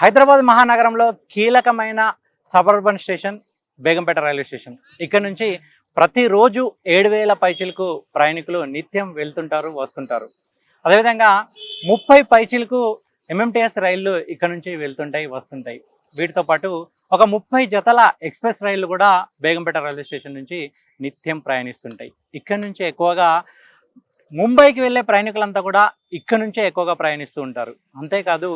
హైదరాబాద్ మహానగరంలో కీలకమైన suburban station Begumpet railway station. ఇక్కడ నుంచి ప్రతిరోజు ఏడు వేల పైచిలకు ప్రయాణికులు నిత్యం వెళ్తుంటారు వస్తుంటారు. అదేవిధంగా ముప్పై పైచిలకు ఎంఎంటీఎస్ రైళ్ళు ఇక్కడ నుంచి వెళ్తుంటాయి వస్తుంటాయి. వీటితో పాటు ఒక ముప్పై జతల ఎక్స్ప్రెస్ రైళ్ళు కూడా బేగంపేట రైల్వే స్టేషన్ నుంచి నిత్యం ప్రయాణిస్తుంటాయి. ఇక్కడ నుంచి ఎక్కువగా ముంబైకి వెళ్ళే ప్రయాణికులంతా కూడా ఇక్కడ నుంచే ఎక్కువగా ప్రయాణిస్తూ ఉంటారు. అంతేకాదు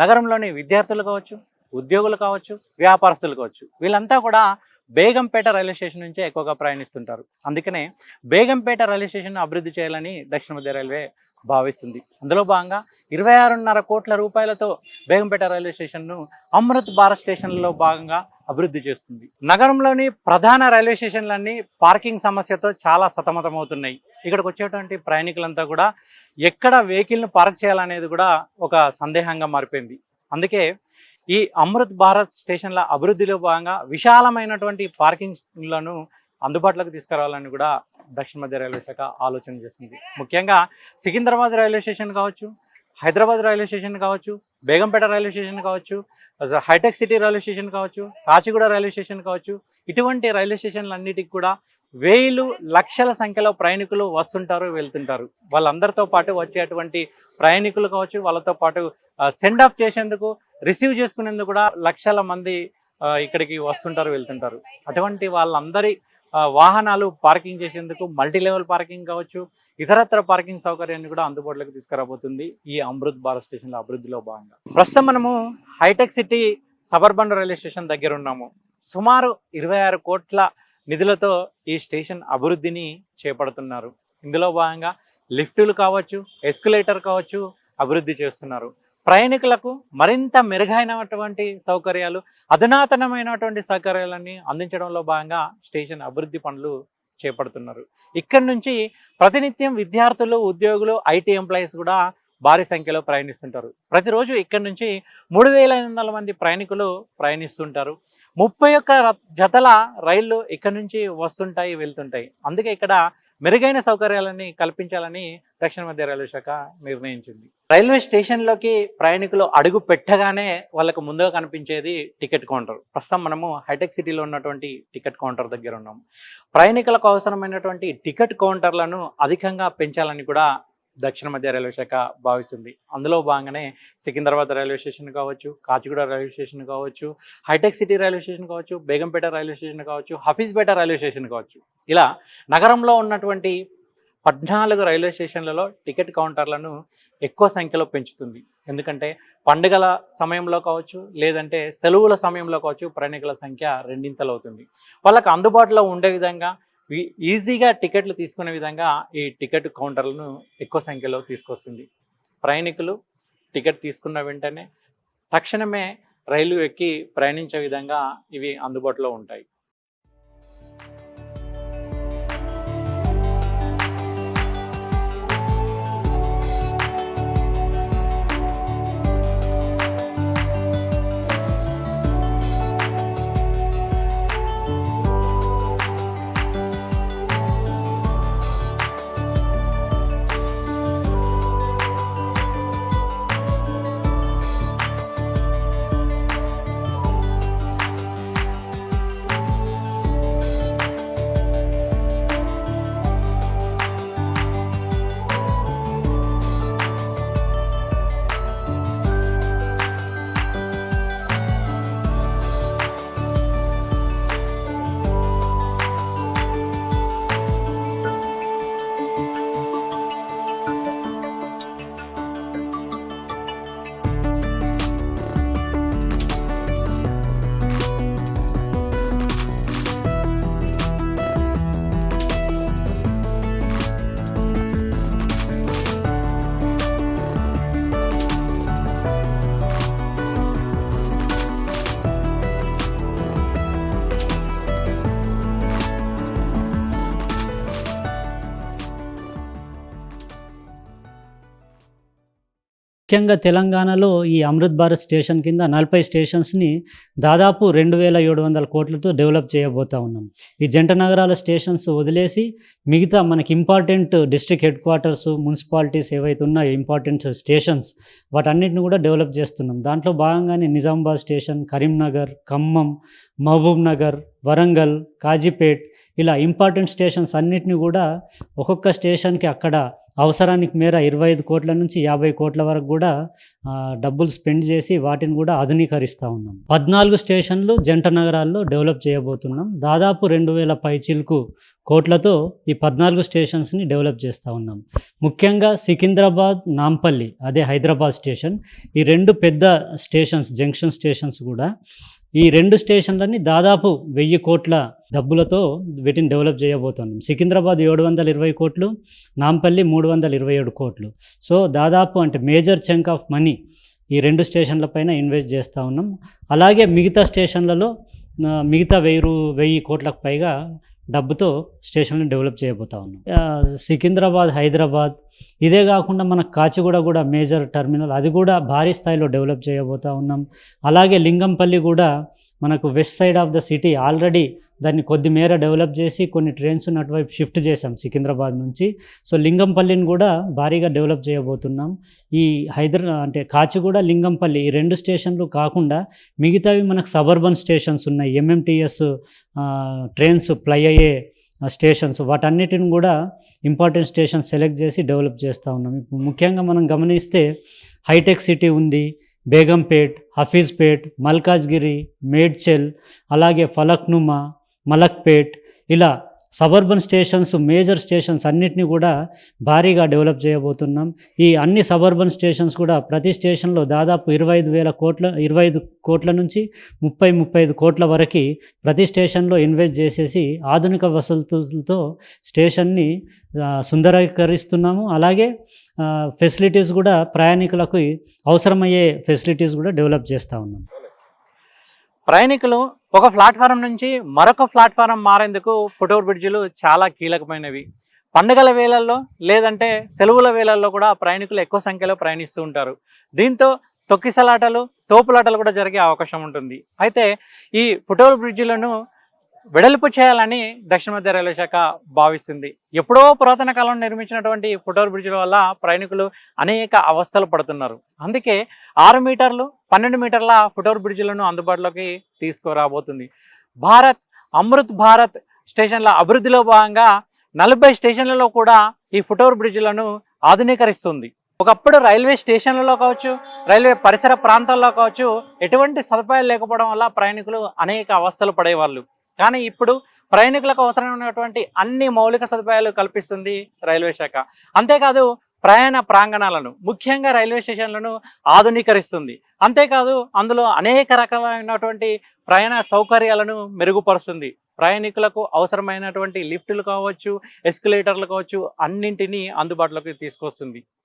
నగరంలోని విద్యార్థులు కావచ్చు ఉద్యోగులు కావచ్చు వ్యాపారస్తులు కావచ్చు వీళ్ళంతా కూడా బేగంపేట రైల్వే స్టేషన్ నుంచే ఎక్కువగా ప్రయాణిస్తుంటారు. అందుకనే బేగంపేట రైల్వే స్టేషన్ అభివృద్ధి చేయాలని దక్షిణ మధ్య రైల్వే భావిస్తుంది. అందులో భాగంగా ఇరవై ఆరున్నర కోట్ల రూపాయలతో బేగంపేట రైల్వే స్టేషన్ను అమృత్ భారత్ స్టేషన్లో భాగంగా అభివృద్ధి చేస్తుంది. నగరంలోని ప్రధాన రైల్వే స్టేషన్లన్నీ పార్కింగ్ సమస్యతో చాలా సతమతమవుతున్నాయి. ఇక్కడికి వచ్చేటువంటి ప్రయాణికులంతా కూడా ఎక్కడ వెహికల్ను పార్క్ చేయాలనేది కూడా ఒక సందేహంగా మారిపోయింది. అందుకే ఈ అమృత్ భారత్ స్టేషన్ల అభివృద్ధిలో భాగంగా విశాలమైనటువంటి పార్కింగ్లను అందుబాటులోకి తీసుకురావాలని కూడా దక్షిణ మధ్య రైల్వే శాఖ ఆలోచన చేస్తుంది ముఖ్యంగా సికింద్రాబాద్ రైల్వే స్టేషన్ కావచ్చు హైదరాబాద్ రైల్వే స్టేషన్ కావచ్చు బేగంపేట రైల్వే స్టేషన్ కావచ్చు హైటెక్ సిటీ రైల్వే స్టేషన్ కావచ్చు కాచిగూడ రైల్వే స్టేషన్ కావచ్చు ఇటువంటి రైల్వే స్టేషన్లన్నిటికీ కూడా వేలు లక్షల సంఖ్యలో ప్రయాణికులు వస్తుంటారు వెళ్తుంటారు. వాళ్ళందరితో పాటు వచ్చేటువంటి ప్రయాణికులు కావచ్చు వాళ్ళతో పాటు సెండ్ ఆఫ్ చేసేందుకు రిసీవ్ చేసుకునేందుకు కూడా లక్షల మంది ఇక్కడికి వస్తుంటారు వెళ్తుంటారు. అటువంటి వాళ్ళందరి వాహనాలు పార్కింగ్ చేసేందుకు మల్టీ లెవెల్ పార్కింగ్ కావచ్చు ఇతరత్ర పార్కింగ్ సౌకర్యాన్ని కూడా అందుబాటులోకి తీసుకురాబోతుంది ఈ అమృత్ భారత్ స్టేషన్ల అభివృద్ధిలో భాగంగా. ప్రస్తుతం మనము hitech city suburban railway station దగ్గర ఉన్నాము. సుమారు ఇరవై ఆరు కోట్ల నిధులతో ఈ స్టేషన్ అభివృద్ధిని చేపడుతున్నారు. ఇందులో భాగంగా లిఫ్టులు కావచ్చు ఎస్కులేటర్ కావచ్చు అభివృద్ధి చేస్తున్నారు. ప్రయాణికులకు మరింత మెరుగైనటువంటి సౌకర్యాలు అధునాతనమైనటువంటి సౌకర్యాలన్నీ అందించడంలో భాగంగా స్టేషన్ అభివృద్ధి పనులు చేపడుతున్నారు. ఇక్కడి నుంచి ప్రతినిత్యం విద్యార్థులు ఉద్యోగులు ఐటీ ఎంప్లాయీస్ కూడా భారీ సంఖ్యలో ప్రయాణిస్తుంటారు. ప్రతిరోజు ఇక్కడి నుంచి మూడు వేల ఐదు వందల మంది ప్రయాణికులు ప్రయాణిస్తుంటారు. ముప్పై ఒక్క జతల రైళ్ళు ఇక్కడ నుంచి వస్తుంటాయి వెళ్తుంటాయి. అందుకే ఇక్కడ మెరుగైన సౌకర్యాలని కల్పించాలని దక్షిణ మధ్య రైల్వే శాఖ నిర్ణయించింది. రైల్వే స్టేషన్లోకి ప్రయాణికులు అడుగు పెట్టగానే వాళ్ళకు ముందుగా కనిపించేది టికెట్ కౌంటర్. ప్రస్తుతం మనము హైటెక్ సిటీలో ఉన్నటువంటి టికెట్ కౌంటర్ దగ్గర ఉన్నాము ప్రయాణికులకు అవసరమైనటువంటి టికెట్ కౌంటర్లను అధికంగా పెంచాలని కూడా దక్షిణ మధ్య రైల్వే శాఖ భావిస్తుంది. అందులో భాగంగానే సికింద్రాబాద్ రైల్వే స్టేషన్ కావచ్చు కాచిగూడ రైల్వే స్టేషన్ కావచ్చు హైటెక్ సిటీ రైల్వే స్టేషన్ కావచ్చు బేగంపేట రైల్వే స్టేషన్ కావచ్చు హఫీజ్పేట రైల్వే స్టేషన్ కావచ్చు. ఇలా నగరంలో ఉన్నటువంటి పద్నాలుగు రైల్వే స్టేషన్లలో టికెట్ కౌంటర్లను ఎక్కువ సంఖ్యలో పెంచుతుంది. ఎందుకంటే పండుగల సమయంలో కావచ్చు లేదంటే సెలవుల సమయంలో కావచ్చు ప్రయాణికుల సంఖ్య రెండింతలు అవుతుంది వాళ్ళకి అందుబాటులో ఉండే విధంగా ఈజీగా టికెట్లు తీసుకునే విధంగా ఈ టికెట్ కౌంటర్లను ఎక్కువ సంఖ్యలో తీసుకొస్తుంది. ప్రయాణికులు టికెట్ తీసుకున్న వెంటనే తక్షణమే రైలు ఎక్కి ప్రయాణించే విధంగా ఇవి అందుబాటులో ఉంటాయి. ముఖ్యంగా తెలంగాణలో ఈ అమృత్ భారత్ స్టేషన్ కింద నలభై స్టేషన్స్ని దాదాపు రెండు వేల ఏడు వందల కోట్లతో డెవలప్ చేయబోతా ఉన్నాం. ఈ జంట నగరాల స్టేషన్స్ వదిలేసి మిగతా మనకి important district headquarters municipalities ఏవైతే ఉన్నాయో ఇంపార్టెంట్ స్టేషన్స్ వాటన్నిటిని కూడా డెవలప్ చేస్తున్నాం. దాంట్లో భాగంగానే నిజామాబాద్ స్టేషన్ కరీంనగర్ ఖమ్మం మహబూబ్ నగర్ వరంగల్ కాజీపేట్ ఇలా ఇంపార్టెంట్ స్టేషన్స్ అన్నిటిని కూడా ఒక్కొక్క స్టేషన్కి అక్కడ అవసరానికి మేర ఇరవై ఐదు కోట్ల నుంచి యాభై కోట్ల వరకు కూడా డబ్బులు స్పెండ్ చేసి వాటిని కూడా ఆధునీకరిస్తూ ఉన్నాం. పద్నాలుగు స్టేషన్లు జంట నగరాల్లో డెవలప్ చేయబోతున్నాం. దాదాపు రెండు వేల పైచీలకు కోట్లతో ఈ పద్నాలుగు స్టేషన్స్ని డెవలప్ చేస్తూ ఉన్నాం. ముఖ్యంగా సికింద్రాబాద్ నాంపల్లి అదే హైదరాబాద్ స్టేషన్. ఈ రెండు పెద్ద స్టేషన్స్ జంక్షన్ స్టేషన్స్ కూడా ఈ రెండు స్టేషన్లన్నీ దాదాపు వెయ్యి కోట్ల డబ్బులతో వీటిని డెవలప్ చేయబోతున్నాం సికింద్రాబాద్ ఏడు వందల ఇరవై కోట్లు నాంపల్లి మూడు వందల ఇరవై ఏడు కోట్లు. సో దాదాపు అంటే మేజర్ చంక్ ఆఫ్ మనీ ఈ రెండు స్టేషన్లపైన ఇన్వెస్ట్ చేస్తూ ఉన్నాం. అలాగే మిగతా స్టేషన్లలో మిగతా వెయ్యి రూ- వెయ్యి కోట్లకు పైగా డబ్బుతో స్టేషన్లు డెవలప్ చేయబోతా ఉన్నాం. సికింద్రాబాద్ హైదరాబాద్ ఇదే కాకుండా మన కాచిగూడ కూడా మేజర్ టర్మినల్ అది కూడా భారీ స్థాయిలో డెవలప్ చేయబోతా ఉన్నాం. అలాగే లింగంపల్లి కూడా మనకు west side of the city already దాన్ని కొద్ది మేర డెవలప్ చేసి కొన్ని ట్రైన్స్ అటువైపు షిఫ్ట్ చేశాం సికింద్రాబాద్ నుంచి. సో లింగంపల్లిని కూడా భారీగా డెవలప్ చేయబోతున్నాం. ఈ హైదరా అంటే కాచిగూడ లింగంపల్లి ఈ రెండు స్టేషన్లు కాకుండా మిగతావి మనకు సబర్బన్ స్టేషన్స్ ఉన్నాయి. ఎంఎంటీఎస్ ట్రైన్స్ ప్లై అయ్యే స్టేషన్స్ వాటన్నిటిని కూడా ఇంపార్టెంట్ స్టేషన్స్ సెలెక్ట్ చేసి డెవలప్ చేస్తూ ఉన్నాం. ఇప్పుడు ముఖ్యంగా మనం గమనిస్తే హైటెక్ సిటీ ఉంది. బేగంపేట్ హఫీజ్పేట్ మల్కాజ్గిరి మేడ్చెల్ అలాగే ఫలక్నుమా మలక్పేట్ ఇలా సబర్బన్ స్టేషన్స్ మేజర్ స్టేషన్స్ అన్నిటిని కూడా భారీగా డెవలప్ చేయబోతున్నాం. ఈ అన్ని సబర్బన్ స్టేషన్స్ కూడా ప్రతి స్టేషన్లో దాదాపు ఇరవై ఐదు వేల కోట్ల ఇరవై ఐదు కోట్ల నుంచి ముప్పై ముప్పై ఐదు కోట్ల వరకు ప్రతి స్టేషన్లో ఇన్వెస్ట్ చేసేసి ఆధునిక వసతులతో స్టేషన్ని సుందరీకరిస్తున్నాము. అలాగే ఫెసిలిటీస్ కూడా ప్రయాణికులకు అవసరమయ్యే ఫెసిలిటీస్ కూడా డెవలప్ చేస్తూ ఉన్నాం. ప్రయాణికులు ఒక ప్లాట్ఫారం నుంచి మరొక ప్లాట్ఫారం మారేందుకు ఫోటో బ్రిడ్జిలు చాలా కీలకమైనవి. పండుగల వేళల్లో లేదంటే సెలవుల వేళల్లో కూడా ప్రయాణికులు ఎక్కువ సంఖ్యలో ప్రయాణిస్తూ ఉంటారు. దీంతో తొక్కిసలాటలు తోపులాటలు కూడా జరిగే అవకాశం ఉంటుంది. అయితే ఈ ఫోటో బ్రిడ్జిలను వెడల్పు చేయాలని దక్షిణ మధ్య రైల్వే శాఖ భావిస్తుంది. ఎప్పుడో పురాతన కాలంలో నిర్మించినటువంటి ఫుట్ఓవర్ బ్రిడ్జ్ల వల్ల ప్రయాణికులు అనేక అవస్థలు పడుతున్నారు. అందుకే ఆరు మీటర్లు పన్నెండు మీటర్ల ఫుట్ఓవర్ బ్రిడ్జ్లను అందుబాటులోకి తీసుకురాబోతుంది. భారత్ అమృత్ భారత్ స్టేషన్ల అభివృద్ధిలో భాగంగా నలభై స్టేషన్లలో కూడా ఈ ఫుట్ఓవర్ బ్రిడ్జ్లను ఆధునీకరిస్తుంది. ఒకప్పుడు రైల్వే స్టేషన్లలో కావచ్చు రైల్వే పరిసర ప్రాంతాల్లో కావచ్చు ఎటువంటి సదుపాయాలు లేకపోవడం వల్ల ప్రయాణికులు అనేక అవస్థలు పడేవాళ్ళు. కానీ ఇప్పుడు ప్రయాణికులకు అవసరమైనటువంటి అన్ని మౌలిక సదుపాయాలు కల్పిస్తుంది రైల్వే శాఖ. అంతేకాదు ప్రయాణ ప్రాంగణాలను ముఖ్యంగా రైల్వే స్టేషన్లను ఆధునీకరిస్తుంది. అంతేకాదు అందులో అనేక రకాలైనటువంటి ప్రయాణ సౌకర్యాలను మెరుగుపరుస్తుంది. ప్రయాణికులకు అవసరమైనటువంటి లిఫ్టులు కావచ్చు ఎస్కలేటర్లు కావచ్చు అన్నింటినీ అందుబాటులోకి తీసుకొస్తుంది.